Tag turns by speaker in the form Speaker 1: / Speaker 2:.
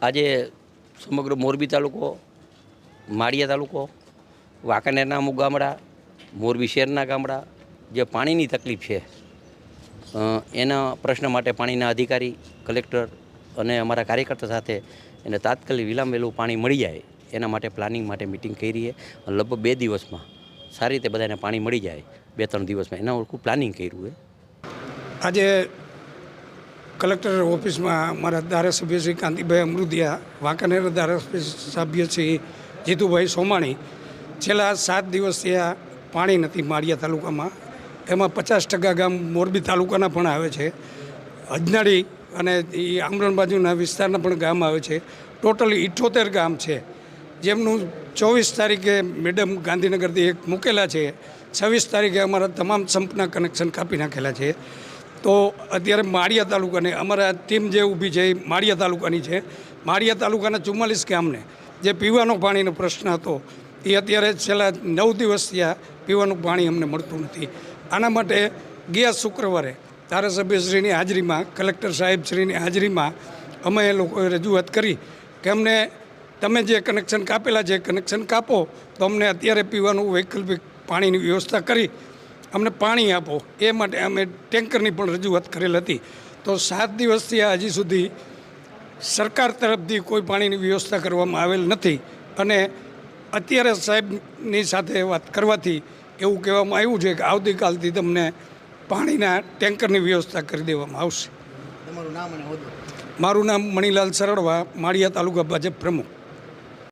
Speaker 1: આજે સમગ્ર મોરબી તાલુકો, માળિયા તાલુકો, વાંકાનેરના અમુક ગામડા, મોરબી શહેરના ગામડા જે પાણીની તકલીફ છે એના પ્રશ્ન માટે પાણીના અધિકારી, કલેક્ટર અને અમારા કાર્યકર્તા સાથે એને તાત્કાલિક વિલામ વહેલું પાણી મળી જાય, એના માટે પ્લાનિંગ માટે મિટિંગ કરીએ લગભગ બે દિવસમાં સારી રીતે બધાને પાણી મળી જાય, બે ત્રણ દિવસમાં. એના ઓળખું પ્લાનિંગ કર્યું છે
Speaker 2: આજે કલેક્ટર ઓફિસમાં અમારા ધારાસભ્ય શ્રી કાંતિભાઈ અમૃતિયા વાંકાનેર ધારાસભ્ય શ્રી જીતુભાઈ સોમાણી છેલ્લા સાત દિવસથી આ પાણી નથી માળિયા તાલુકામાં. એમાં પચાસ ટકા ગામ મોરબી તાલુકાના પણ આવે છે. અજનાળી અને એ આમરણ બાજુના વિસ્તારના પણ ગામ આવે છે. ટોટલી ઇઠ્ઠોતેર ગામ છે. જેમનું ચોવીસ તારીખે મેડમ ગાંધીનગરથી એક મૂકેલા છે. છવ્વીસ તારીખે અમારા તમામ સંપના કનેક્શન કાપી નાખેલા છે. તો અત્યારે માળિયા તાલુકાને, અમારા ટીમ જે ઊભી છે એ માળિયા તાલુકાની છે. માળિયા તાલુકાના ચુમ્માલીસ ગામને જે પીવાનો પાણીનો પ્રશ્ન હતો, એ અત્યારે છેલ્લા નવ દિવસ ત્યાં પીવાનું પાણી અમને મળતું નથી. આના માટે ગયા શુક્રવારે ધારાસભ્યશ્રીની હાજરીમાં, કલેક્ટર સાહેબશ્રીની હાજરીમાં અમે એ લોકોએ રજૂઆત કરી કે અમને તમે જે કનેક્શન કાપેલા છે કનેક્શન કાપો, તો અમને અત્યારે પીવાનું વૈકલ્પિક પાણીની વ્યવસ્થા કરી અમને પાણી આપો. એ માટે અમે ટેન્કરની પણ રજૂઆત કરેલ હતી. તો સાત દિવસથી આ હજી સુધી સરકાર તરફથી કોઈ પાણીની વ્યવસ્થા કરવામાં આવેલ નથી. અને અત્યારે સાહેબની સાથે વાત કરવાથી એવું કહેવામાં આવ્યું છે કે આવતીકાલથી તમને પાણીના ટેન્કરની વ્યવસ્થા કરી દેવામાં આવશે.
Speaker 3: તમારું નામ અને
Speaker 2: મારું નામ મણિલાલ સરળવા માળિયા તાલુકા ભાજપ પ્રમુખ.